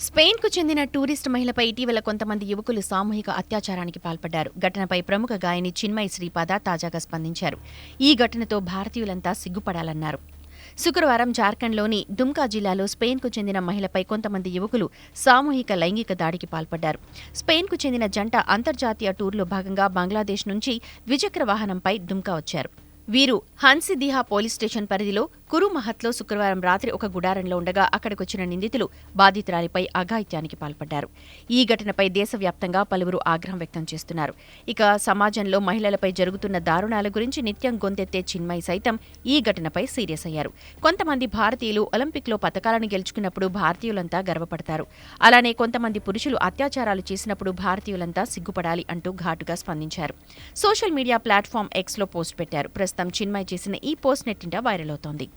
స్పెయిన్కు చెందిన టూరిస్ట్ మహిళపై ఇటీవల కొంతమంది యువకులు సామూహిక అత్యాచారానికి పాల్పడ్డారు. ఘటనపై ప్రముఖ గాయని చిన్మయి శ్రీపాద తాజాగా స్పందించారు. ఈ ఘటనతో భారతీయులంతా సిగ్గుపడాలన్నారు. శుక్రవారం జార్ఖండ్లోని దుమ్కా జిల్లాలో స్పెయిన్కు చెందిన మహిళపై కొంతమంది యువకులు సామూహిక లైంగిక దాడికి పాల్పడ్డారు. స్పెయిన్కు చెందిన జంట అంతర్జాతీయ టూర్లో భాగంగా బంగ్లాదేశ్ నుంచి ద్విచక్ర వాహనంపై దుమ్కా వచ్చారు. వీరు హన్సిదిహా పోలీస్ స్టేషన్ పరిధిలో కురు మహత్లో శుక్రవారం రాత్రి ఒక గుడారంలో ఉండగా అక్కడికొచ్చిన నిందితులు బాధితురాలిపై అఘాయిత్యానికి పాల్పడ్డారు. ఈ ఘటనపై దేశవ్యాప్తంగా పలువురు ఆగ్రహం వ్యక్తం చేస్తున్నారు. ఇక సమాజంలో మహిళలపై జరుగుతున్న దారుణాల గురించి నిత్యం గొంతెత్తే చిన్మయి సైతం ఈ ఘటనపై సీరియస్ అయ్యారు. కొంతమంది భారతీయులు ఒలింపిక్లో పతకాలను గెలుచుకున్నప్పుడు భారతీయులంతా గర్వపడతారు. అలానే కొంతమంది పురుషులు అత్యాచారాలు చేసినప్పుడు భారతీయులంతా సిగ్గుపడాలి అంటూ ఘాటుగా స్పందించారు. సోషల్ మీడియా ప్లాట్ఫామ్ ఎక్స్లో పోస్ట్ పెట్టారు. ప్రస్తుతం చిన్మయ్ చేసిన ఈ పోస్ట్ నెట్టింట వైరల్ అవుతోంది.